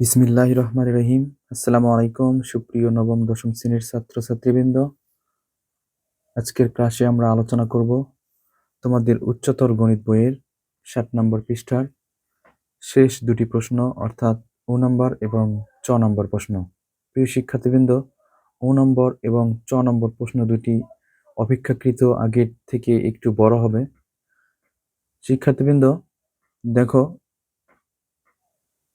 বিসমিল্লাহ রহমান রহিম। আসসালামু আলাইকুম, সুপ্রিয় নবম, দশম শ্রেণির ছাত্রছাত্রীবৃন্দ। আজকের ক্লাসে আমরা আলোচনা করব তোমাদের উচ্চতর গণিত বইয়ের ষাট নম্বর পৃষ্ঠার শেষ দুটি প্রশ্ন, অর্থাৎ ও নম্বর এবং চ নম্বর প্রশ্ন। প্রিয় শিক্ষার্থীবৃন্দ ও নম্বর এবং চ নম্বর প্রশ্ন দুটি অপেক্ষাকৃত আগের থেকে একটু বড় হবে। শিক্ষার্থীবৃন্দ, দেখো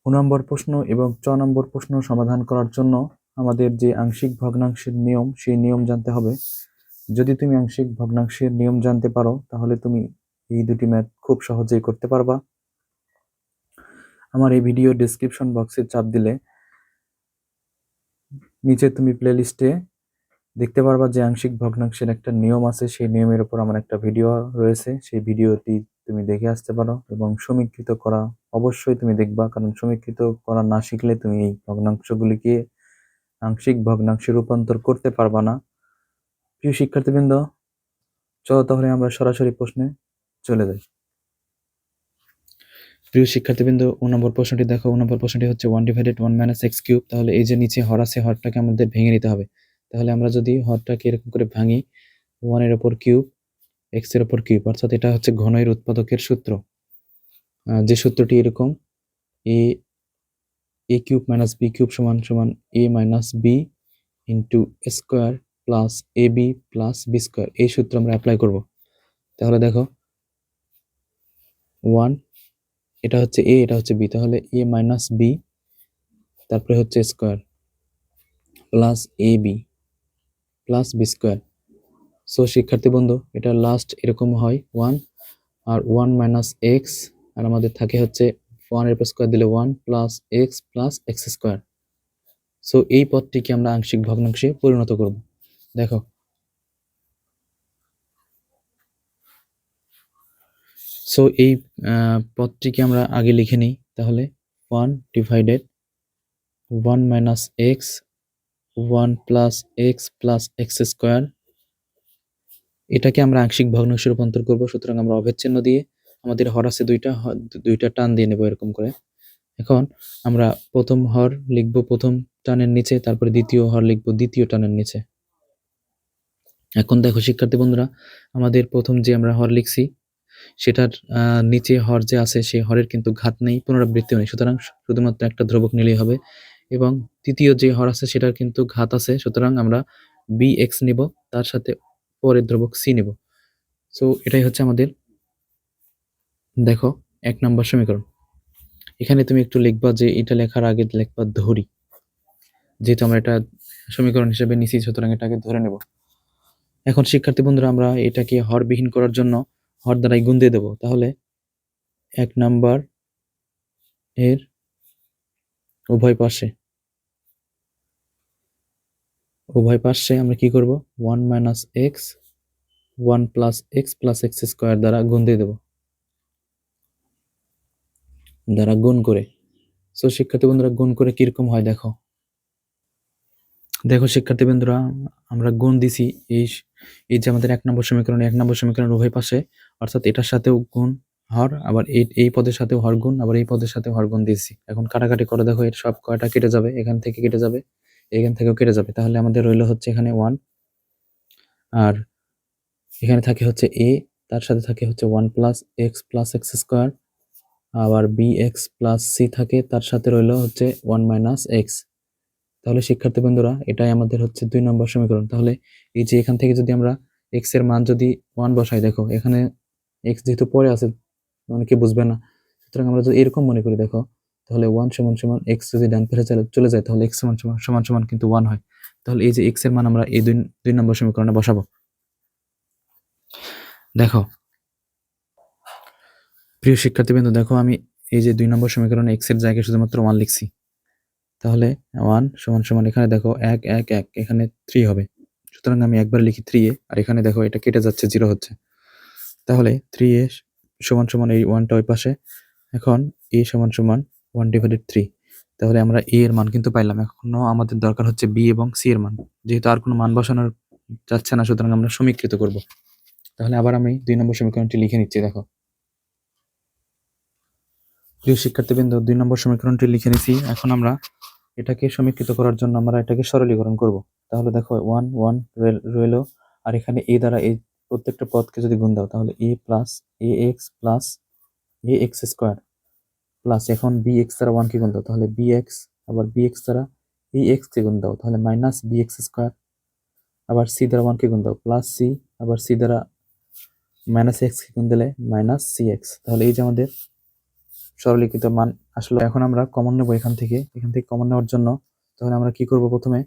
নম্বর প্রশ্ন এবং চ নম্বর প্রশ্ন সমাধান করার জন্য আমাদের যে আংশিক ভগ্নাংশের নিয়ম, সেই নিয়ম জানতে হবে। যদি তুমি আংশিক ভগ্নাংশের নিয়ম জানতে পারো, তাহলে তুমি এই দুটি ম্যাথ খুব সহজেই করতে পারবা। আমার এই ভিডিও ডিসক্রিপশন বক্সে চাপ দিলে নিচে তুমি প্লেলিস্টে দেখতে পারবা যে আংশিক ভগ্নাংশের একটা নিয়ম আছে, সেই নিয়মের উপর আমার একটা ভিডিও রয়েছে। সেই ভিডিওটি তুমি দেখে আসতে পারো এবং সমীক্ষিত করা অবশ্যই তুমি দেখবা, কারণ সমীক্ষিত করা না শিখলে তুমি এই ভগ্নাংশগুলিকে আংশিক ভগ্নাংশে রূপান্তর করতে পারবা না। প্রিয় শিক্ষার্থীবৃন্দ, চলো তাহলে আমরা সরাসরি প্রশ্নে চলে যাই। প্রিয় শিক্ষার্থীবৃন্দ, ও নম্বর প্রশ্নটি দেখো। ও নম্বর প্রশ্নটি হচ্ছে one divided one minus x cube তাহলে এই যে নিচে হর আছে, হরটাকে আমাদের ভেঙে নিতে হবে। তাহলে আমরা যদি হরটাকে এরকম করে ভাঙি ওয়ানের ওপর কিউব এক্সের ওপর কিউব অর্থাৎ এটা হচ্ছে ঘনের উৎপাদকের সূত্র। যে সূত্রটি এরকম A A cube minus B cube সমান সমান A minus B into square plus A B plus B square এই সূত্র আমরা অ্যাপ্লাই করব। তাহলে দেখো ওয়ান এটা হচ্ছে এ এটা হচ্ছে বি তাহলে এ মাইনাস বি তারপরে হচ্ছে square plus A B plus B square so শিক্ষার্থী বন্ধু, এটা লাস্ট এরকম হয় ওয়ান আর ওয়ান মাইনাস এক্স আর আমাদের থাকে হচ্ছে ওয়ানের স্কোয়ার দিলে one plus x plus x square so এই পদটিকে আমরা আংশিক ভগ্নাংশে পরিণত করব। দেখো। সো এই পদটিকে আমরা আগে লিখে নিই, তাহলে one divided one minus x one plus x plus x square. এটাকে আমরা আংশিক ভগ্নাংশে রূপান্তর করব, সুতরাং আমরা অভেদ দিয়ে আমাদের হর আছে দুইটা দুইটা টান দিয়ে নেব এরকম করে। এখন আমরা প্রথম হর লিখব প্রথম টানের নিচে, তারপরে দ্বিতীয় হর লিখব দ্বিতীয় টানের নিচে। এখন দেখো শিক্ষার্থী বন্ধুরা, আমাদের প্রথম যে আমরা হর লিখছি, সেটার নিচে হর যে আছে সেই হরের কিন্তু ঘাত নেই, পুনরাবৃত্তিও নেই। সুতরাং শুধুমাত্র একটা ধ্রুবক নিলেই হবে। এবং তৃতীয় যে হর আছে, সেটার কিন্তু ঘাত আছে। সুতরাং আমরা বি এক্স নিব, তার সাথে পরের ধ্রুবক সি নিব। সো এটাই হচ্ছে আমাদের, দেখো, এক নম্বর সমীকরণ। এখানে তুমি একটু লিখবা যে এটা লেখার আগে লিখবা ধরি। যেহেতু আমরা এটা সমীকরণ হিসেবে নিছি, সুতরাং এটাকে ধরে নেব। এখন শিক্ষার্থী বন্ধুরা, আমরা এটাকে হরবিহীন করার জন্য হর দ্বারাই গুণ দিয়ে দেবো। তাহলে এক নাম্বার এর উভয় পাশে। উভয় পাশে আমরা কি করব? One minus x one plus x plus x square দ্বারা গুণ দিয়ে দেবো। দ্বারা গুণ করে। সো শিক্ষার্থী বন্ধুরা, গুণ করে কীরকম হয় দেখো। দেখো শিক্ষার্থী বন্ধুরা, আমরা গুণ দিছি এই এই যে আমাদের এক নম্বর সমীকরণ, এক নম্বর সমীকরণ উভয় পাশে, অর্থাৎ এটার সাথেও গুণ হর, আবার এই এই পদের সাথে হর গুণ, আবার এই পদের সাথে হর গুণ দিয়েছি। এখন কাটাকাটি করে দেখো, এর সব কয়টা কেটে যাবে, এখান থেকে কেটে যাবে, এখান থেকেও কেটে যাবে। তাহলে আমাদের রইল হচ্ছে এখানে ওয়ান আর এখানে থাকে হচ্ছে এ তার সাথে থাকে হচ্ছে one plus x plus x square আবার বি এক্স প্লাস সি থাকে, তার সাথে রইল হচ্ছে ওয়ান মাইনাস এক্স তাহলে শিক্ষার্থী বন্ধুরা, এটাই আমাদের হচ্ছে দুই নম্বর সমীকরণ। তাহলে এই যে এখান থেকে যদি আমরা এক্সের মান যদি ওয়ান বসাই, দেখো, এখানে এক্স যেহেতু পরে আছে অনেকে বুঝবে না। সুতরাং আমরা যদি এরকম মনে করি, দেখো, তাহলে ওয়ান সমান সমান এক্স যদি ডান পাশে চলে যায়, তাহলে এক্স সমান সমান সমান সমান কিন্তু ওয়ান হয়। তাহলে এই যে এক্সের মান আমরা এই দুই দুই নম্বর সমীকরণে বসাবো। দেখো, প্রিয় শিক্ষার্থীবৃন্দ, দেখো, আমি এই যে দুই নম্বর সমীকরণে এক্সের জায়গায় শুধুমাত্র ওয়ান লিখছি। তাহলে ওয়ান সমান সমান এখানে দেখো, এক এক এক, এখানে থ্রি হবে। সুতরাং আমি একবার লিখি থ্রি এ, আর এখানে দেখো, এটা কেটে যাচ্ছে জিরো হচ্ছে। তাহলে থ্রি এ সমান সমান এই ওয়ানটা ওই পাশে। এখন এ সমান সমান ওয়ান ডিভাইডেড থ্রি তাহলে আমরা এ এর মান কিন্তু পাইলাম। এখনও আমাদের দরকার হচ্ছে বি এবং সি এর মান। যেহেতু আর কোনো মান বসানোর যাচ্ছে না, সুতরাং আমরা সমীকৃত করব। তাহলে আবার আমি দুই নম্বর সমীকরণটি লিখে নিচ্ছি, দেখো। প্রিয় শিক্ষার্থীবৃন্দ, দুই নম্বর সমীকরণটি লিখে নিছি। এখন আমরা এটাকে সমীকৃত করার জন্য আমরা এটাকে সরলীকরণ করব। তাহলে দেখো ওয়ান ওয়ান রইল। আর এখানে এ দ্বারা এই প্রত্যেকটা পদকে যদি গুণ দাও, তাহলে A plus A x plus A x square plus এখন বি এক্স দ্বারা ওয়ান কে গুণ দাও, তাহলে বি এক্স আবার বি এক্স দ্বারা এই এক্স কে গুণ দাও, তাহলে মাইনাস বি এক্স স্কোয়ার আবার সি দ্বারা ওয়ান কে গুণ দাও প্লাস সি আবার সি দ্বারা মাইনাস এক্স কে গুণ দিলে মাইনাস সি এক্স তাহলে এই যে আমাদের সরলীকৃত মান আসলে। এখন আমরা কমন নেব এখান থেকে এখান থেকে কমন নেওয়ার জন্য, তাহলে আমরা কি করব প্রথমে?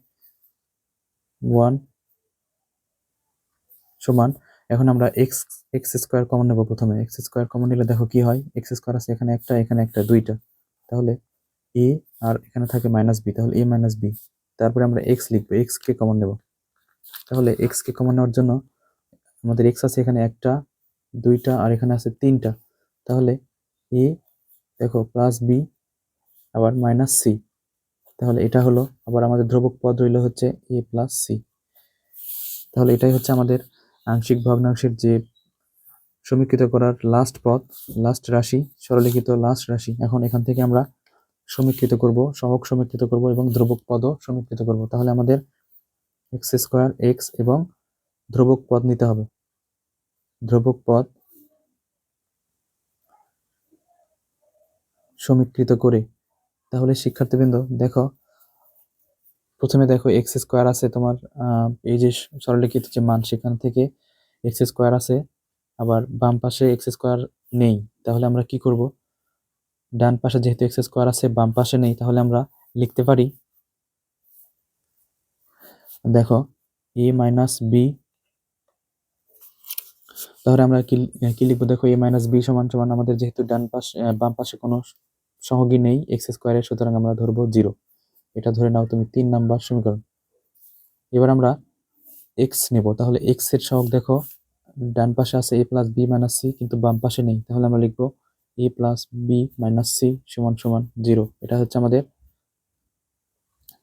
ওয়ান সমান এখন আমরা এক্স এক্স স্কোয়ার কমন নেব প্রথমে। এক্স স্কোয়ার কমন নিলে দেখো কি হয়? এক্স স্কোয়ার আছে এখানে একটা এখানে একটা, দুইটা। তাহলে এ আর এখানে থাকে মাইনাস বি তাহলে এ মাইনাস বি তারপরে আমরা এক্স লিখব এক্স কে কমন নেব। তাহলে এক্স কে কমন নেওয়ার জন্য আমাদের এক্স আছে এখানে একটা, দুইটা, আর এখানে আছে তিনটা। তাহলে এ দেখো প্লাস বি আবার মাইনাস সি তাহলে এটা হলো, আবার আমাদের ধ্রুবক পদ রইল হচ্ছে এ প্লাস সি তাহলে এটাই হচ্ছে আমাদের আংশিক, ভগ্নাংশের যে সমীকৃত করার লাস্ট পদ লাস্ট রাশি, সরলীকৃত লাস্ট রাশি, এখন এখান থেকে আমরা সমীকৃত করব, সহগ সমীকৃত করব এবং ধ্রুবক পদও সমীকৃত করব। তাহলে আমাদের এক্স স্কোয়ার এক্স এবং ধ্রুবক পদ নিতে হবে। ধ্রুবক পদ সমীকৃত করে। তাহলে শিক্ষার্থীবৃন্দ, দেখো প্রথমে দেখো এক্স স্কোয়ার আছে তোমার এই যে সরলীকৃত যে মান সেখান থেকে এক্স স্কোয়ার আছে, আবার বাম পাশে এক্স স্কোয়ার নেই, তাহলে আমরা কি করব? ডান পাশে যেহেতু এক্স স্কোয়ার আছে, বাম পাশে নেই, তাহলে আমরা লিখতে পারি, দেখো এ মাইনাস বি তাহলে আমরা কি কি লিখব? দেখো এ মাইনাস বি সমান সমান আমাদের যেহেতু ডান পাশে বাম পাশে কোনো সহগী নেই এক্স স্কোয়ারের সুতরাং আমরা ধরবো জিরো এটা ধরে নাও তুমি তিন নাম্বার সমীকরণ। এবার আমরা এক্স নেব, তাহলে এক্সের সহগ দেখো, ডান পাশে আছে A plus B minus C কিন্তু বাম পাশে নেই। তাহলে আমরা লিখব A plus B minus C সমান সমান জিরো এটা হচ্ছে আমাদের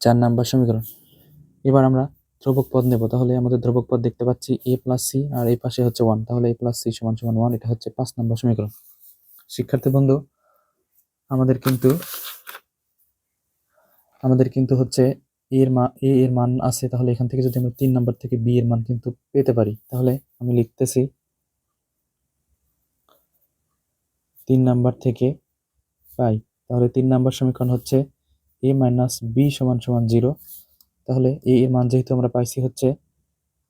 চার নাম্বার সমীকরণ। এবার আমরা ধ্রুবক পদ নেব, তাহলে আমাদের ধ্রুবক পদ দেখতে পাচ্ছি এ প্লাস সি আর এই পাশে হচ্ছে ওয়ান তাহলে এ প্লাস সি সমান সমান ওয়ান এটা হচ্ছে পাঁচ নাম্বার সমীকরণ। শিক্ষার্থী বন্ধু, আমাদের কিন্তু আমাদের কিন্তু হচ্ছে এর মান এ এর মান আছে, তাহলে এখান থেকে যদি আমরা তিন নাম্বার থেকে বি এর মান কিন্তু পেতে পারি, তাহলে আমি লিখতেছি তিন নাম্বার থেকে পাই। তাহলে তিন নাম্বার সমীকরণ হচ্ছে এ মাইনাস বি সমান সমান জিরো তাহলে এ এর মান যেহেতু আমরা পাইছি হচ্ছে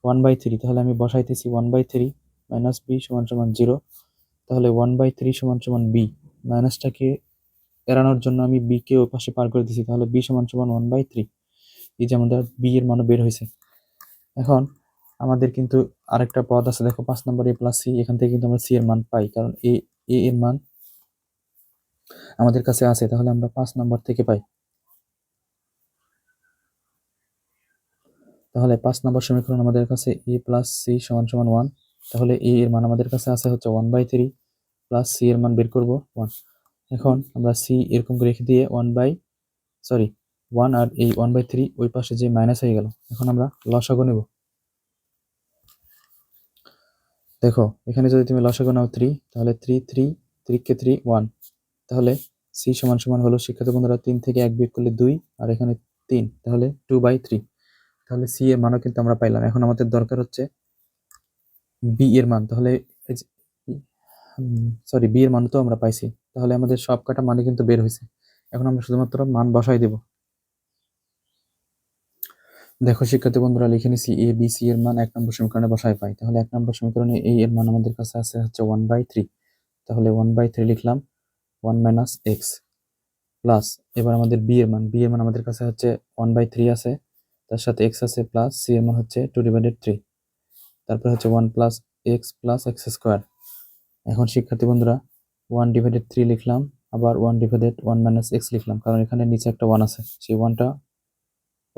ওয়ান বাই থ্রি তাহলে আমি বসাইতেছি one by three minus B সমান সমান জিরো তাহলে ওয়ান বাই থ্রি সমান সমান বি মাইনাসটাকে এড়ানোর জন্য আমি বি কে ওই পাশে পার করে দিছি, তাহলে বি সমান সমান ওয়ান বাই থ্রি এই যে আমাদের বি এর মানও বের হয়েছে। এখন আমাদের কিন্তু আরেকটা পদ আছে, দেখো পাঁচ নম্বর এ প্লাস সি এখান থেকে কিন্তু আমরা সি এর মান পাই, কারণ এ এ এর মান আমাদের কাছে আছে, তাহলে আমরা পাঁচ নম্বর থেকে পাই। তাহলে পাঁচ নম্বর সমীকরণ আমাদের কাছে এ প্লাস সি সমান সমান ওয়ান তাহলে এ এর মান আমাদের কাছে আছে হচ্ছে one by three plus C এর মান বের করব ওয়ান এখন আমরা সি এরকম করে রেখে দিয়ে ওয়ান বাই সরি ওয়ান আর এই ওয়ান বাই থ্রি ওই পাশে যে মাইনাস হয়ে গেল, এখন আমরা লসাগু নেব। দেখো, এখানে যদি তুমি লসাগু নাও থ্রি তাহলে থ্রি থ্রি থ্রি কে থ্রি ওয়ান তাহলে সি সমান সমান হলো শিক্ষার্থী বন্ধুরা তিন থেকে এক বিয়োগ করলে দুই, আর এখানে তিন, তাহলে টু বাই থ্রি তাহলে সি এর মানও কিন্তু আমরা পাইলাম। এখন আমাদের দরকার হচ্ছে বি এর মান, তাহলে সরি বি এর মান তো আমরা পাইছি। তাহলে আমাদের সব কটা মানে কিন্তু বের হয়েছে এখন আমরা শুধুমাত্র মান বসাই দেব। দেখো, শিক্ষার্থী বন্ধুরা, লিখে নিছি এ বি সি এর মান এক নম্বর সমীকরণে বসায় পাই। তাহলে এক নম্বর সমীকরণে এ এর মান আমাদের কাছে আছে হচ্ছে ওয়ান বাই থ্রি তাহলে ওয়ান বাই থ্রি লিখলাম ওয়ান মাইনাস এক্স প্লাস এবার আমাদের বি এর মান। বি এর মান আমাদের কাছে হচ্ছে ওয়ান বাই থ্রি আছে, তার সাথে এক্স আছে প্লাস সি এর মান হচ্ছে টু ডিভাইডেড থ্রি তারপরে হচ্ছে one plus x plus x square এখন শিক্ষার্থী বন্ধুরা ওয়ান ডিভাইডেড থ্রি লিখলাম, আবার one divided one minus x লিখলাম, কারণ এখানে নিচে একটা ওয়ান আছে, সেই ওয়ানটা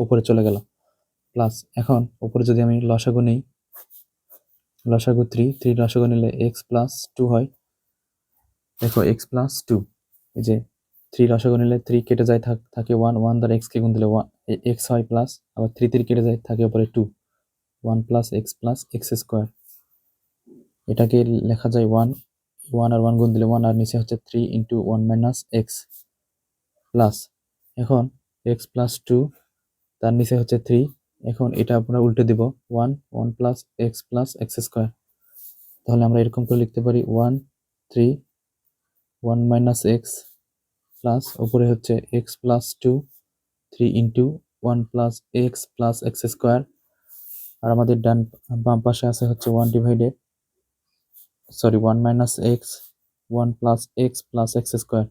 উপরে চলে গেল। প্লাস এখন উপরে যদি আমি লসাগু নিই, লসাগু থ্রি থ্রি লসাগু নিলে এক্স প্লাস টু হয়। দেখো এক্স প্লাস টু এই যে থ্রি লসাগু নিলে থ্রি কেটে যায়, থাক, থাকে ওয়ান ওয়ান দ্বারা এক্স কে গুণ দিলে ওয়ান এক্স হয় প্লাস আবার থ্রি থ্রি কেটে যায়, থাকে ওপরে two one plus x plus x square এটাকে লেখা যায় ওয়ান ওয়ান আর ওয়ান গুণ দিলে ওয়ান আর নিচে হচ্ছে three into one minus x plus এখন এক্স প্লাস টু তার নিচে হচ্ছে থ্রি এখন এটা আমরা উল্টে দিব one one plus x plus x square তাহলে আমরা এরকম করে লিখতে পারি one three one minus x plus ওপরে হচ্ছে x plus two three into one plus x plus x square আর আমাদের ডান বাম পাশে আছে হচ্ছে one divided sorry one minus x one plus x plus x square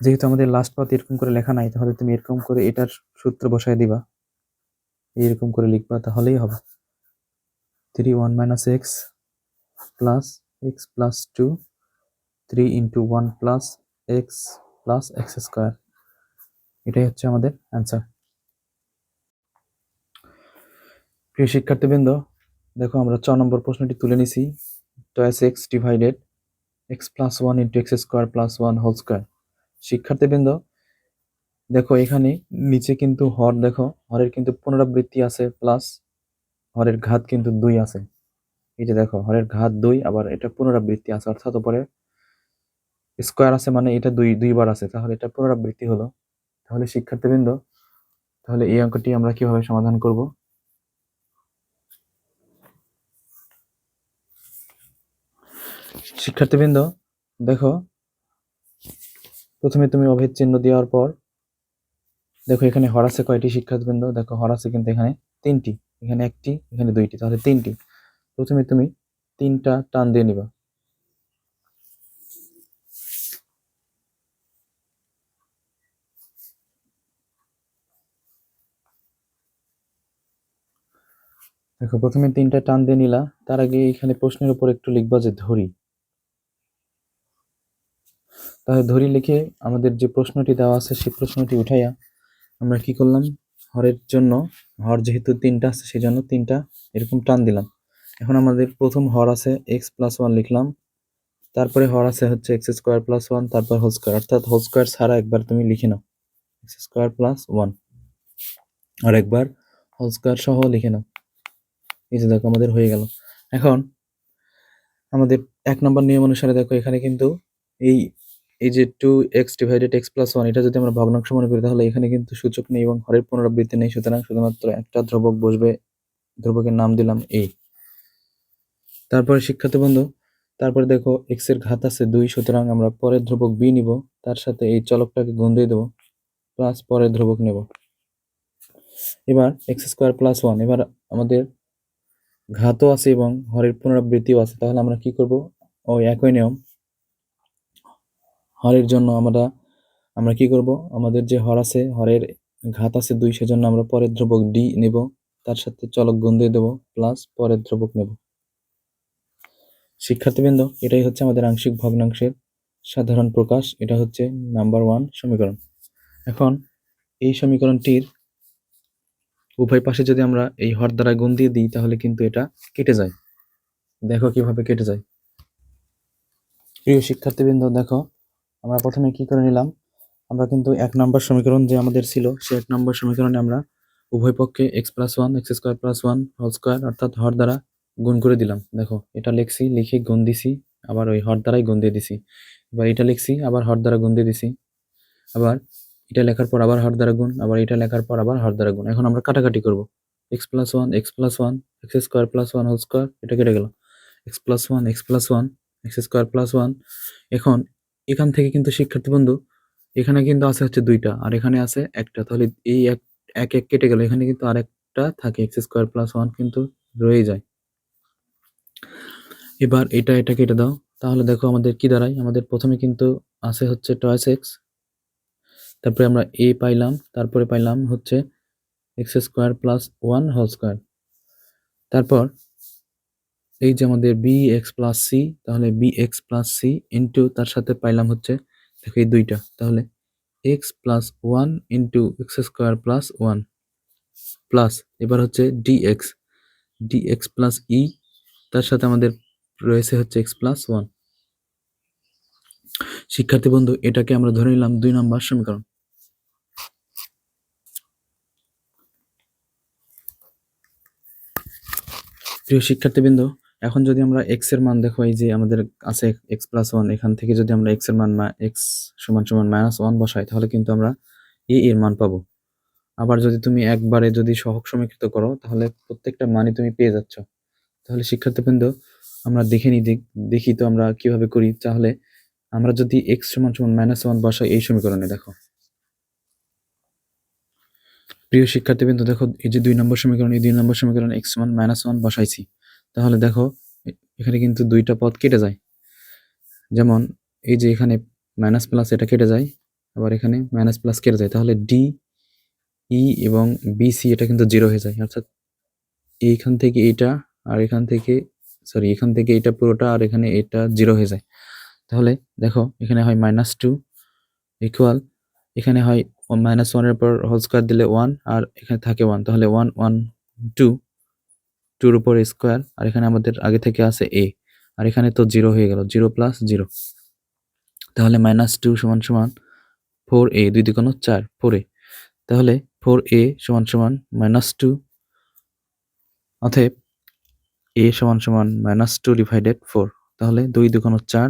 যেহেতু আমাদের লাস্ট পাত এরকম করে লেখা নাই, তাহলে তুমি এরকম করে এটার সূত্র বসায় দিবা। এরকম করে লিখবা, তাহলেই হবে। Three one minus x plus x plus two three into one plus x plus x square এটাই হচ্ছে আমাদের অ্যান্সার প্রিয় শিক্ষার্থীবৃন্দ দেখো আমরা ছ নম্বর প্রশ্নটি তুলে নিছি। Toys x divided x plus one into x square plus one whole square শিক্ষার্থীবৃন্দ, দেখো এখানে নিচে কিন্তু হর দেখো, হরের কিন্তু পুনরাবৃত্তি আছে প্লাস হরের ঘাত কিন্তু দুই আছে। এই যে দেখো, হরের ঘাত দুই, আবার এটা পুনরাবৃত্তি আছে, অর্থাৎ উপরে স্কোয়ার আছে মানে এটা দুই, দুইবার আছে, তাহলে এটা পুনরাবৃত্তি হলো। তাহলে শিক্ষার্থীবৃন্দ, তাহলে এই অঙ্কটি আমরা কীভাবে সমাধান করব? শিক্ষার্থীবৃন্দ, দেখো। প্রথমে তুমি অভেদ চিহ্ন দেওয়ার পর, দেখো এখানে হর আছে কয়টি শিক্ষার্থীবৃন্দ? দেখো হর আছে কিন্তু এখানে তিনটি, এখানে একটি, এখানে দুইটি, তাহলে তিনটি। প্রথমে তুমি তিনটা টান দিয়ে নিবা। দেখো, প্রথমে তিনটা টান দিয়ে নিলা, তার আগে এখানে প্রশ্নের উপর একটু লিখবা যে ধরি। ধরি লিখে আমাদের যে প্রশ্নটি দেওয়া আছে, সেই প্রশ্নটি উঠাইয়া আমরা কি করলাম? হরের জন্য, হর যেহেতু তিনটা আছে সেই জন্য তিনটা এরকম টান দিলাম। এখন আমাদের প্রথম হর আছে এক্স প্লাস ওয়ান লিখলাম। তারপরে হর আছে হচ্ছে এক্স স্কোয়ার প্লাস ওয়ান তারপর হোল স্কোয়ার অর্থাৎ হোল স্কোয়ার ছাড়া একবার তুমি লিখে নাও। এক্স স্কোয়ার প্লাস ওয়ান আর একবার হোল স্কোয়ার সহ লিখে নাও। এই যে দেখো, আমাদের হয়ে গেল। এখন আমাদের এক নম্বর নিয়ম অনুসারে দেখো, এখানে কিন্তু এই এই যে two x divided x plus one এটা যদি আমরা ভগ্নাংশ মনে করি, তাহলে এখানে কিন্তু সূচক নেই এবং হরের পুনরাবৃত্তি নেই, সুতরাং শুধুমাত্র একটা ধ্রুবক বসবে, ধ্রুবকের নাম দিলাম এই তারপরে শিক্ষার্থী বন্ধু, তারপরে দেখো এক্সের ঘাত আছে দুই, সুতরাং আমরা পরের ধ্রুবক বি নিব, তার সাথে এই চলকটাকে গুণ দিয়ে দেবো প্লাস পরের ধ্রুবক নেব। এবার এক্স স্কোয়ার প্লাস ওয়ান এবার আমাদের ঘাতও আছে এবং হরের পুনরাবৃত্তিও আছে, তাহলে আমরা কি করব? ওই একই নিয়ম হরের জন্য আমরা আমরা কি করব? আমাদের যে হর আছে, হরের ঘাত আছে দুই, সেজন্য আমরা পরের ধ্রুবক ডি নেব। তার সাথে চলক গুণ দিয়ে দেবো প্লাস পরের ধ্রুবক নেব। শিক্ষার্থীবৃন্দ, এটাই হচ্ছে আমাদের আংশিক ভগ্নাংশের সাধারণ প্রকাশ। এটা হচ্ছে নাম্বার ওয়ান সমীকরণ। এখন এই সমীকরণটির উভয় পাশে যদি আমরা এই হর দ্বারা গুণ দিয়ে দিই, তাহলে কিন্তু এটা কেটে যায়। দেখো কীভাবে কেটে যায়। প্রিয় শিক্ষার্থীবৃন্দ, দেখো আমরা প্রথমে কি করে নিলাম? আমরা কিন্তু এক নম্বর সমীকরণ যে আমাদের ছিল সে এক নম্বর সমীকরণে আমরা উভয় পক্ষে x plus one x square plus one whole square অর্থাৎ হর দ্বারা গুণ করে দিলাম। দেখো, এটা লিখছি, লিখে গুণ দিছি, আবার ওই হর দ্বারাই গুণ দিয়ে দিছি। এবার এটা লিখছি, আবার হর দ্বারা গুণ দিয়ে দিছি। আবার এটা লেখার পর আবার হর দ্বারা গুণ, আবার এটা লেখার পর আবার হর দ্বারা গুণ। এখন আমরা কাটাকাটি করব। X plus one x plus one x square plus one whole square এটা কেটে গেল। X plus one x plus one x square plus one এখন এখান থেকে কিন্তু শিক্ষার্থী বন্ধু, এখানে কিন্তু আছে হচ্ছে দুইটা। আর এখানে আছে একটা, তাহলে এই এক এক কেটে গেল। এখানে কিন্তু আর একটা থাকে, এক্স স্কোয়ার প্লাস ওয়ান কিন্তু রয়ে যায়। এবার এটা এটা কেটে দাও। তাহলে দেখো আমাদের কি দাঁড়ায়? আমাদের প্রথমে কিন্তু আছে হচ্ছে টয়েস এক্স। তারপরে আমরা এ পাইলাম, তারপরে পাইলাম হচ্ছে x square plus one whole square. তারপর এই যে আমাদের বি এক্স প্লাস সি তাহলে B x plus C into তার সাথে পাইলাম হচ্ছে, দেখো এই দুইটা, তাহলে x plus one into x square plus one plus এবার হচ্ছে D x D x plus E তার সাথে আমাদের রয়েছে হচ্ছে এক্স প্লাস ওয়ান শিক্ষার্থী বন্ধু, এটাকে আমরা ধরে নিলাম দুই নম্বর সমীকরণ। প্রিয় শিক্ষার্থীবৃন্দ এখন যদি আমরা এক্সের মান দেখো, এই যে আমাদের আছে এক্স প্লাস ওয়ান এখান থেকে যদি আমরা এক্সের মান এক্স সমান সমান মাইনাস ওয়ান বসাই, তাহলে কিন্তু আমরা এ এর মান পাবো। আবার যদি তুমি একবারে যদি সহগ সমীকৃত করো, তাহলে প্রত্যেকটা মানই তুমি পেয়ে যাচ্ছ। তাহলে শিক্ষার্থীবৃন্দ, আমরা দেখে দেখ- দেখি তো আমরা কীভাবে করি। তাহলে আমরা যদি এক্স সমান সমান মাইনাস ওয়ান বসাই, এই সমীকরণে দেখো। প্রিয় শিক্ষার্থীবৃন্দ, দেখো, এই যে দুই নম্বর সমীকরণ, এই দুই নম্বর সমীকরণ এক্স সমান মাইনাস ওয়ান বসাইছি। তাহলে দেখো এখানে কিন্তু দুইটা পদ কেটে যায়। যেমন এই যে এখানে মাইনাস প্লাস এটা কেটে যায়, আবার এখানে মাইনাস প্লাস কেটে যায়। তাহলে ডি ই এবং বিসি এটা কিন্তু জিরো হয়ে যায়। অর্থাৎ এইখান থেকে এইটা আর এখান থেকে সরি এখান থেকে এটা পুরোটা আর এখানে এটা জিরো হয়ে যায়। তাহলে দেখো, এখানে হয় মাইনাস টু ইকুয়াল এখানে হয় মাইনাস ওয়ানের পর হোল স্কোয়ার দিলে ওয়ান আর এখানে থাকে ওয়ান তাহলে ওয়ান ওয়ান টু টুর উপর স্কোয়ার আর এখানে আমাদের আগে থেকে আছে এ আর এখানে তো জিরো হয়ে গেল জিরো প্লাস জিরো তাহলে মাইনাস টু সমান সমান ফোর এ দুই দিকে চার ফোর এ তাহলে ফোর এ সমান সমান মাইনাস টু অতএব এ সমান সমান মাইনাস টু ডিভাইডেড ফোর তাহলে দুই দুগুণ চার,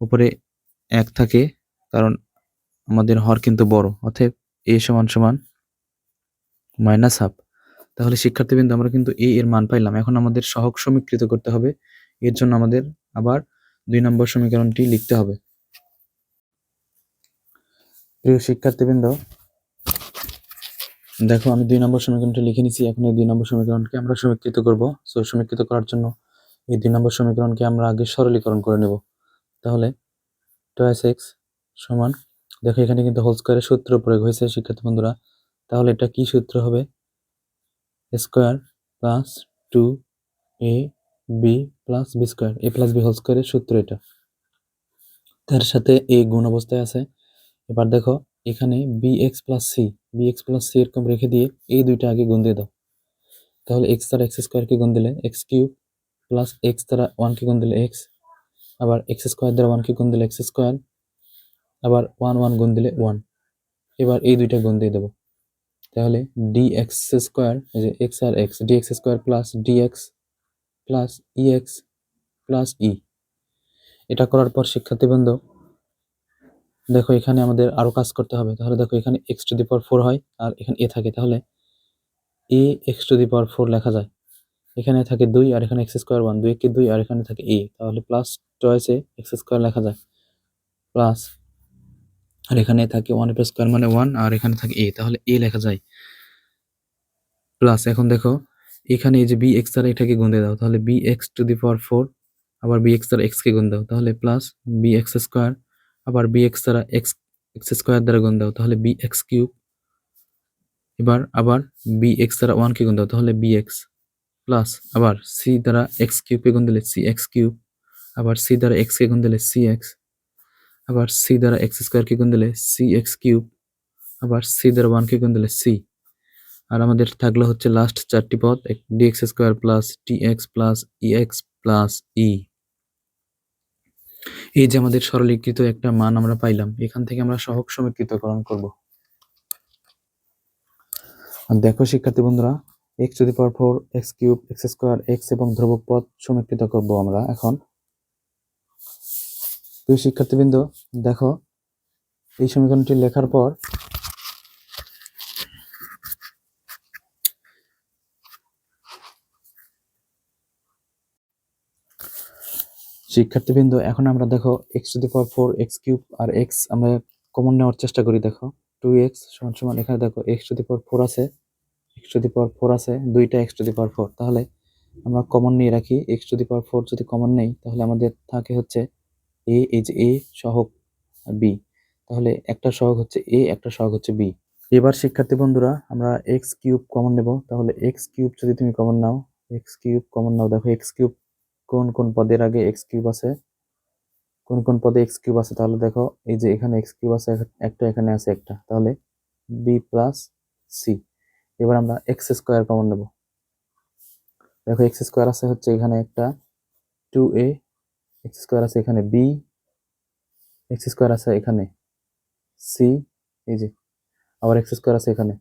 উপরে এক থাকে, কারণ আমাদের হর কিন্তু বড়, অতএব এ সমান সমান মাইনাস হাফ তাহলে শিক্ষার্থীবৃন্দ, আমরা কিন্তু এ এর মান পাইলাম। এখন আমাদের সহগ সমীকৃত করতে হবে। এর জন্য আমাদের আবার দুই নম্বর সমীকরণটি লিখতে হবে। প্রিয় শিক্ষার্থীবৃন্দ, দেখো, আমি দুই নম্বর সমীকরণটি লিখে নিছি। এখন এই দুই নম্বর সমীকরণকে আমরা সমীকৃত করব। সো সমীকৃত করার জন্য এই দুই নম্বর সমীকরণকে আমরা আগে সরলীকরণ করে নেব। তাহলে টয়েস এক্স সমান, দেখো, এখানে কিন্তু হোল স্কোয়ারের সূত্র প্রয়োগ হয়েছে শিক্ষার্থী বন্ধুরা। তাহলে এটা কি সূত্র হবে? Square plus two A B plus B square, A plus B whole স্কোয়ারের সূত্র এটা। তার সাথে এ গুণ অবস্থায় আছে। এবার দেখো, এখানে B X plus C B X plus C এরকম রেখে দিয়ে এই দুইটা আগে গুণ দিয়ে দাও। তাহলে এক্স দ্বারা এক্স স্কোয়ারকে গুণ দিলে এক্স কিউব প্লাস এক্স দ্বারা ওয়ানকে গুণ দিলে এক্স আবার এক্স স্কোয়ার দ্বারা ওয়ানকে গুণ দিলে এক্স স্কোয়ার আবার ওয়ান ওয়ান গুণ দিলে ওয়ান এবার এই দুইটা গুণ দিয়ে দেবো। তাহলে ডি এক্স স্কোয়ার এই যে এক্স আর X D X square plus D X plus E X plus E এটা করার পর শিক্ষার্থীবৃন্দ, দেখো এখানে আমাদের আরও কাজ করতে হবে। তাহলে দেখো এখানে X to the power four হয় আর এখানে এ থাকে। তাহলে A X to the power four লেখা যায়। এখানে থাকে দুই আর এখানে এক্স স্কোয়ার ওয়ান দুই একে দুই আর এখানে থাকে এ তাহলে প্লাস চয়েসে এক্স স্কোয়ার লেখা যায়। প্লাস আর এখানে থাকে ওয়ান এফ স্কোয়ার মানে ওয়ান আর এখানে থাকে এ তাহলে এ লেখা যায়। প্লাস এখন দেখো, এখানে এই যে বি এক্স দ্বারা এটাকে দিয়ে দাও, তাহলে B X to the power four আবার বি এক্স দ্বারা এক্স কে গুণ দাও, তাহলে প্লাস বি এক্স স্কোয়ার আবার বি এক্স দ্বারা এক্স এক্স স্কোয়ার দ্বারা গুণ দাও, তাহলে বি এক্স কিউব এবার আবার বি এক্স দ্বারা ওয়ান কে গুণ দাও, তাহলে বি এক্স প্লাস আবার সি দ্বারা এক্স কিউবকে গুণ দিলে সি এক্স কিউব আবার সি দ্বারা এক্স কে গুণ দিলে সি এক্স আবার সি দ্বারা এক্স স্কোয়ারকে গুণ দিলে সি এক্স কিউব আবার সি দ্বারা ওয়ানকে গুণ দিলে সি আর আমাদের থাকল হচ্ছে লাস্ট চারটি পদ D X square plus T X plus E X plus E এই যে আমাদের সরলীকৃত একটা মান আমরা পাইলাম, এখান থেকে আমরা সহগ সমীকৃতকরণ করব। আর দেখো শিক্ষার্থী বন্ধুরা X to the power four X cube X square X এবং ধ্রুবক পদ সমীকৃত করব আমরা এখন। প্রিয় শিক্ষার্থীবৃন্দ, দেখো, এই সমীকরণটি লেখার পর শিক্ষার্থীবৃন্দ, এখন আমরা দেখো X to the power four X cube R X আমরা কমন নেওয়ার চেষ্টা করি, দেখো টু এক্স সমান সমান, এখানে দেখো X to the power four আছে X to the power four আছে, দুইটা X to the power four তাহলে আমরা কমন নিয়ে রাখি X to the power four যদি কমন নেই, তাহলে আমাদের থাকে হচ্ছে এ এই যে এ সহগ বি তাহলে একটা সহগ হচ্ছে এ একটা সহগ হচ্ছে বি এবার শিক্ষার্থী বন্ধুরা, আমরা এক্স কিউব কমন নেব। তাহলে এক্স কিউব যদি তুমি কমন নাও এক্স কিউব কমন নাও। দেখো এক্স কিউব কোন কোন পদের আগে এক্স কিউব আছে? কোন কোন পদে এক্স কিউব আছে? তাহলে দেখো, এই যে এখানে এক্স কিউব আছে একটা এখানে আছে, একটা। তাহলে বি প্লাস সি এবার আমরা এক্স স্কোয়ার কমন নেব। দেখো এক্স স্কোয়ার আছে হচ্ছে এখানে একটা। টু এ এক্স স্কোয়ার আছে এখানে বি, এক্স স্কোয়ার আছে এখানে সি, এই যে আবার এক্স স্কোয়ার আছে এখানে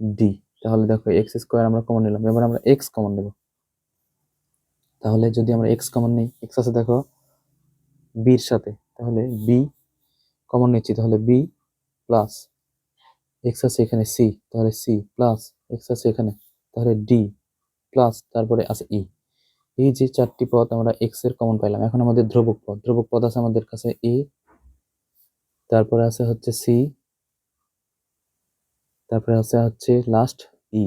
ডি। তাহলে দেখো এক্স স্কোয়ার আমরা কমন নিলাম। এবার আমরা এক্স কমন নেব। তাহলে যদি আমরা এক্স কমন নিই, এক্স আছে দেখো বির সাথে। তাহলে বি কমন নিচ্ছি। তাহলে বি প্লাস এক্স আছে এখানে সি। তাহলে সি প্লাস এক্স আছে এখানে। তাহলে ডি প্লাস তারপরে আছে ই। এই যে চারটি পদ আমরা এক্সের কমন পাইলাম, এখন আমাদের ধ্রুবক পদ। ধ্রুবক পদ আছে আমাদের কাছে এ তারপরে আছে হচ্ছে সি তারপরে আছে হচ্ছে লাস্ট ই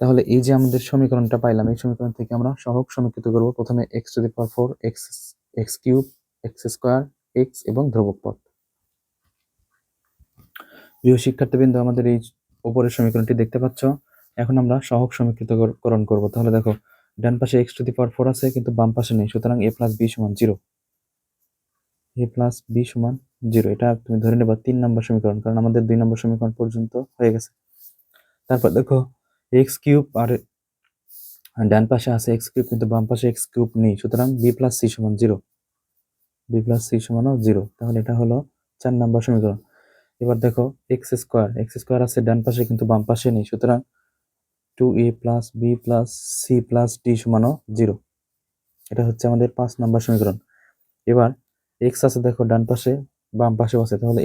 তাহলে এই যে আমাদের সমীকরণটা পাইলাম, এই সমীকরণ থেকে আমরা সহগ সমীকৃত করব। প্রথমে X to the power four X X cube X square X এবং ধ্রুবক পদ। প্রিয় শিক্ষার্থীবৃন্দ, আমাদের এই উপরের সমীকরণটি দেখতে পাচ্ছ। এখন আমরা সহগ সমীকৃতকরণ করব। তাহলে দেখো, ডান পাশে X to the power four আছে, কিন্তু বাম পাশে নেই। সুতরাং এ প্লাস বি সমান জিরো এ প্লাস বি সমান জিরো এটা তুমি ধরে নেবা তিন নম্বর সমীকরণ, কারণ আমাদের দুই নম্বর সমীকরণ পর্যন্ত হয়ে গেছে। তারপর দেখো এক্স কিউব আর ডান পাশে আছে এক্স কিউব কিন্তু বাম পাশে এক্স কিউব নেই। সুতরাং বি প্লাস সি সমান জিরো বি প্লাস সি সমানও জিরো তাহলে এটা হলো চার নম্বর সমীকরণ। এবার দেখো এক্স স্কোয়ার এক্স স্কোয়ার আছে ডান পাশে, কিন্তু বাম পাশে নেই। সুতরাং two A plus B plus C plus D সমানও zero এটা হচ্ছে আমাদের পাঁচ নম্বর সমীকরণ। এবার এক্স আছে দেখো ডান পাশে, বাম পাশেও আছে। তাহলে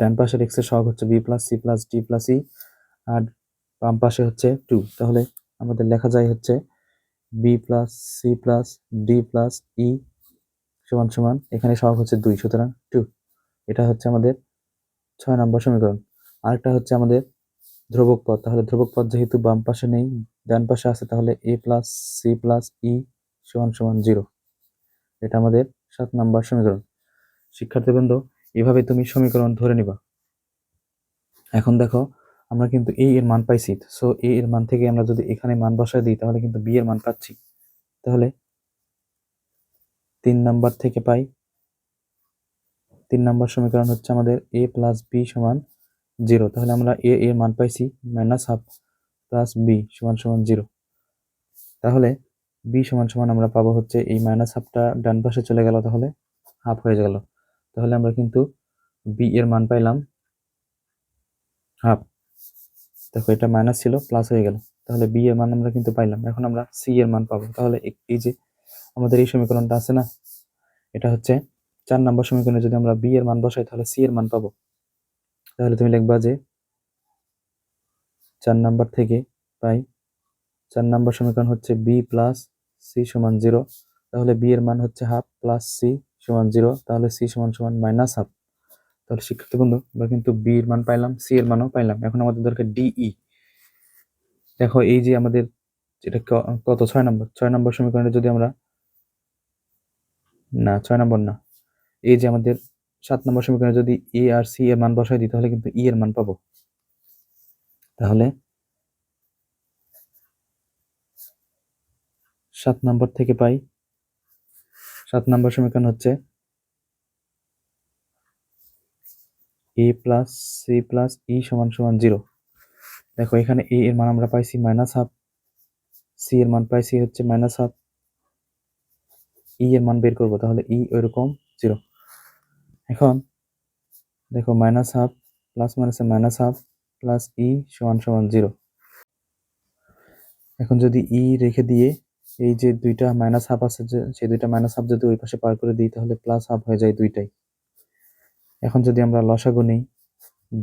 ডান পাশের এক্সের সহগ হচ্ছে B plus C plus D plus E আর বাম পাশে হচ্ছে টু তাহলে আমাদের লেখা যায় হচ্ছে B plus C plus D plus E সমান সমান, এখানে সহগ হচ্ছে দুই, সুতরাং টু এটা হচ্ছে আমাদের ছয় নম্বর সমীকরণ। আরেকটা হচ্ছে আমাদের ধ্রুবক পদ তাহলে ধ্রুবক পদ যেহেতু বাম পাশে নেই, ডান পাশে আছে, তাহলে A plus, C plus, E সমান সমান জিরো। এটা আমাদের সাত নাম্বার সমীকরণ। শিক্ষার্থীবৃন্দ, এভাবে তুমি সমীকরণ ধরে নিবা। এখন দেখো, আমরা কিন্তু এ এর মান পাইছি। সো এ এর মান থেকে আমরা যদি এখানে মান বসায় দিই, তাহলে কিন্তু বি এর মান পাচ্ছি। তাহলে তিন নাম্বার থেকে পাই। তিন নাম্বার সমীকরণ হচ্ছে আমাদের এ প্লাস বি সমান জিরো, তাহলে আমরা এ এর মান পাইছি মাইনাস হাফ প্লাস বি সমান সমান জিরো। তাহলে বি সমান সমান আমরা পাবো হচ্ছে এই মাইনাস হাফটা ডান পাশে চলে গেল, তাহলে হাফ হয়ে গেল। তাহলে আমরা কিন্তু বি এর মান পাইলাম হাফ দেখো এটা মাইনাস ছিল প্লাস হয়ে গেল। তাহলে বি এর মান আমরা কিন্তু পাইলাম, এখন আমরা সি এর মান পাবো। তাহলে এই যে আমাদের এই সমীকরণটা আছে না, এটা হচ্ছে চার নম্বর সমীকরণে যদি আমরা বি এর মান বসাই, তাহলে সি এর মান পাবো। তাহলে তুমি লিখবা যে চার নাম্বার থেকে পাই। চার নাম্বার সমীকরণ হচ্ছে বি প্লাস সি সমান জিরো তাহলে বি এর মান হচ্ছে হাফ প্লাস সি সমান জিরো তাহলে সি সমান সমান মাইনাস হাফ তাহলে শিক্ষার্থী বন্ধু, আমরা কিন্তু বি এর মান পাইলাম সি এর মানও পাইলাম। এখন আমাদের দরকার ডিই দেখো এই যে আমাদের এটা কত? ছয় নম্বর। ছয় নম্বর সমীকরণে যদি আমরা না, ছয় নম্বর না। এই যে আমাদের সাত নম্বর সমীকরণে যদি এ আর সি এর মান বসাই দিই, তাহলে কিন্তু ই এর মান পাবো। তাহলে সাত নম্বর থেকে পাই। সাত নম্বর সমীকরণ হচ্ছে A plus C plus E সমান সমান জিরো দেখো, এখানে এ এর মান আমরা পাইছি মাইনাস হাফ সি এর মান পাইছি হচ্ছে মাইনাস হাফ ই এর মান বের করব, তাহলে ই ওইরকম জিরো এখন দেখো মাইনাস হাফ প্লাস মাইনাসে মাইনাস হাফ প্লাস ই সমান সমান জিরো এখন যদি ই রেখে দিয়ে এই যে দুইটা মাইনাস হাফ আছে যে, সেই দুইটা মাইনাস হাফ যদি ওই পাশে পার করে দিই, তাহলে প্লাস হাফ হয়ে যায় দুইটাই। এখন যদি আমরা লসাগু নিই,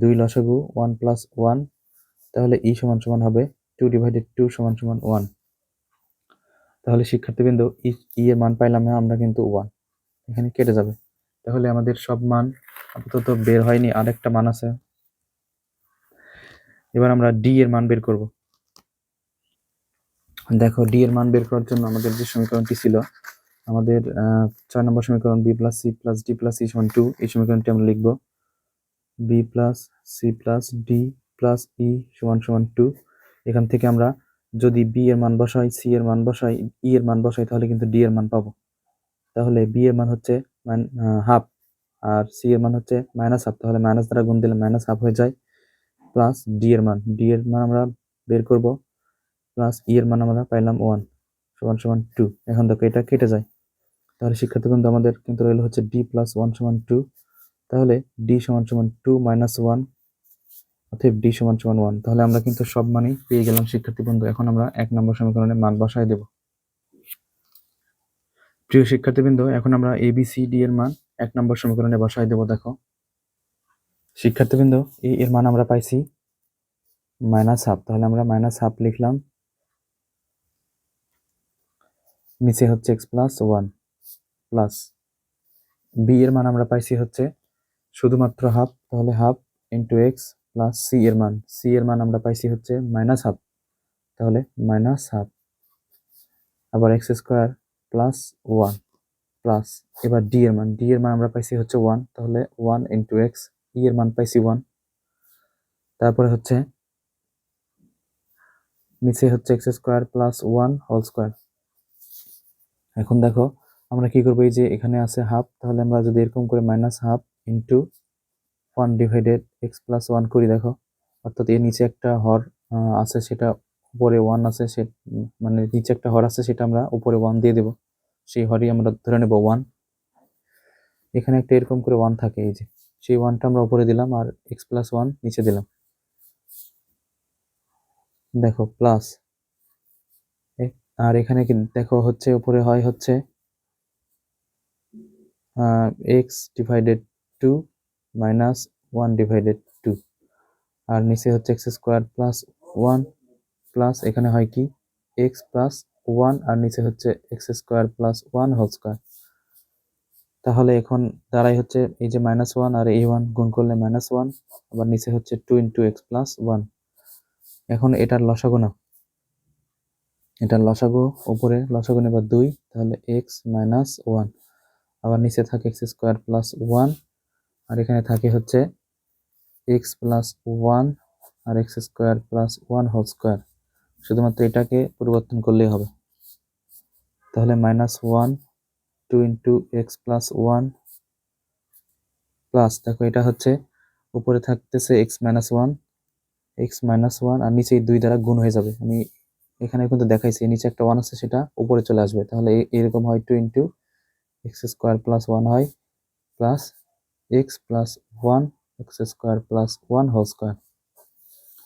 দুই লসাগু ওয়ান প্লাস ওয়ান তাহলে ই সমান সমান হবে টু ডিভাইডেড টু সমান সমান ওয়ান তাহলে শিক্ষার্থীবৃন্দ ই ই এর মান পাইলাম আমরা কিন্তু ওয়ান এখানে কেটে যাবে। তাহলে আমাদের সব মান আপাতত বের হয়নি, আরেকটা মান আছে। এবার আমরা ডি এর মান বের করব। দেখো ডি এর মান বের করার জন্য আমাদের যে সমীকরণটি ছিল, আমাদের ছয় নম্বর সমীকরণ B plus C plus D plus E সমান টু এই সমীকরণটি আমরা লিখব। B plus C plus D plus E সমান সমান টু এখান থেকে আমরা যদি বি এর মান বসাই সি এর মান বসাই ই এর মান বসাই, তাহলে কিন্তু ডি এর মান পাবো। তাহলে বি এর মান হচ্ছে হাফ আর সি এর মান হচ্ছে মাইনাস হাফ তাহলে মাইনাস দ্বারা গুণ দিলে মাইনাস হাফ হয়ে যায় প্লাস ডি এর মান। ডি এর মান আমরা বের করব প্লাস ই এর মান আমরা পাইলাম ওয়ান সমান সমান টু এখন দেখো এটা কেটে যায়। তাহলে শিক্ষার্থী বন্ধু আমাদের কিন্তু রইল হচ্ছে ডি প্লাস ওয়ান সমান টু তাহলে ডি সমান সমান টু মাইনাস ওয়ান অতএব ডি সমান সমান ওয়ান তাহলে আমরা কিন্তু সব মানই পেয়ে গেলাম শিক্ষার্থী বন্ধু এখন আমরা এক নম্বর সমীকরণে মান বসায় দেব। প্রিয় শিক্ষার্থীবৃন্দ, এখন আমরা এ বি সি ডি এর মান এক নম্বর সমীকরণে বসায় দেব, দেখো। শিক্ষার্থীবৃন্দ এ এর মান আমরা পাইছি মাইনাস হাফ তাহলে আমরা মাইনাস হাফ লিখলাম। নিচে হচ্ছে X plus one plus B এর মান আমরা পাইছি হচ্ছে শুধুমাত্র হাফ তাহলে half into X plus C এর মান। সি এর মান আমরা পাইছি হচ্ছে মাইনাস হাফ তাহলে মাইনাস হাফ আবার X square plus one plus এবার ডি এর মান ডি এর মান আমরা পাইছি হচ্ছে ওয়ান তাহলে ওয়ান ইন্টু এক্স ই এর মান পাইছি ওয়ান তারপরে হচ্ছে নিচে হচ্ছে X square plus one whole square এখন দেখো, আমরা কি করব, এই যে এখানে আছে হাফ তাহলে আমরা যদি এরকম করে minus half into one divided X plus one করি, দেখো, অর্থাৎ এর নিচে একটা হর আছে সেটা উপরে ওয়ান আছে, সে মানে নিচে একটা হর আছে, সেটা আমরা উপরে ওয়ান দিয়ে দেব। সেই হরই আমরা ধরে নেব ওয়ান এখানে একটা এরকম করে ওয়ান থাকে, এই যে। সেই ওয়ানটা আমরা উপরে দিলাম আর এক্স প্লাস ওয়ান নিচে দিলাম। দেখো প্লাস আর এখানে কি দেখো, হচ্ছে উপরে হয় হচ্ছে X divided two minus one divided two আর নিচে হচ্ছে X square plus one plus এখানে হয় কি? এক্স প্লাস ওয়ান আর নিচে হচ্ছে X square plus one whole square. তাহলে এখন দাঁড়াই হচ্ছে এই যে মাইনাস ওয়ান আর এই ওয়ান গুণ করলে মাইনাস ওয়ান, আবার নিচে হচ্ছে two into X plus one. এখন এটার লসাগু নাও। এটার লসাগু উপরে লসাগু নেবার দুই, তাহলে এক্স মাইনাস ওয়ান। আবার নিচে থাকে এক্স স্কোয়ার প্লাস ওয়ান, আর এখানে থাকে হচ্ছে এক্স প্লাস ওয়ান আর X square plus one whole square. শুধুমাত্র এটাকে পরিবর্তন করলেই হবে। তাহলে minus one two into X plus one plus দেখো এটা হচ্ছে উপরে থাকতেছে X minus one X minus one আর নিচে এই দুই দ্বারা গুণ হয়ে যাবে। আমি এখানে কিন্তু দেখাইছি, নিচে একটা ওয়ান আছে, সেটা উপরে চলে আসবে। তাহলে এরকম হয় two into X square plus one হয় plus X plus one X square plus one whole square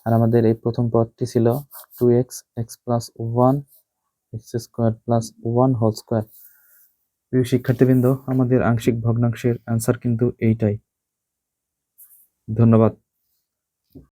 আর আমাদের এই প্রথম পদটি ছিল two X X plus one X square plus one whole square প্রিয় শিক্ষার্থীবৃন্দ, আমাদের আংশিক ভগ্নাংশের অ্যান্সার কিন্তু এইটাই। ধন্যবাদ।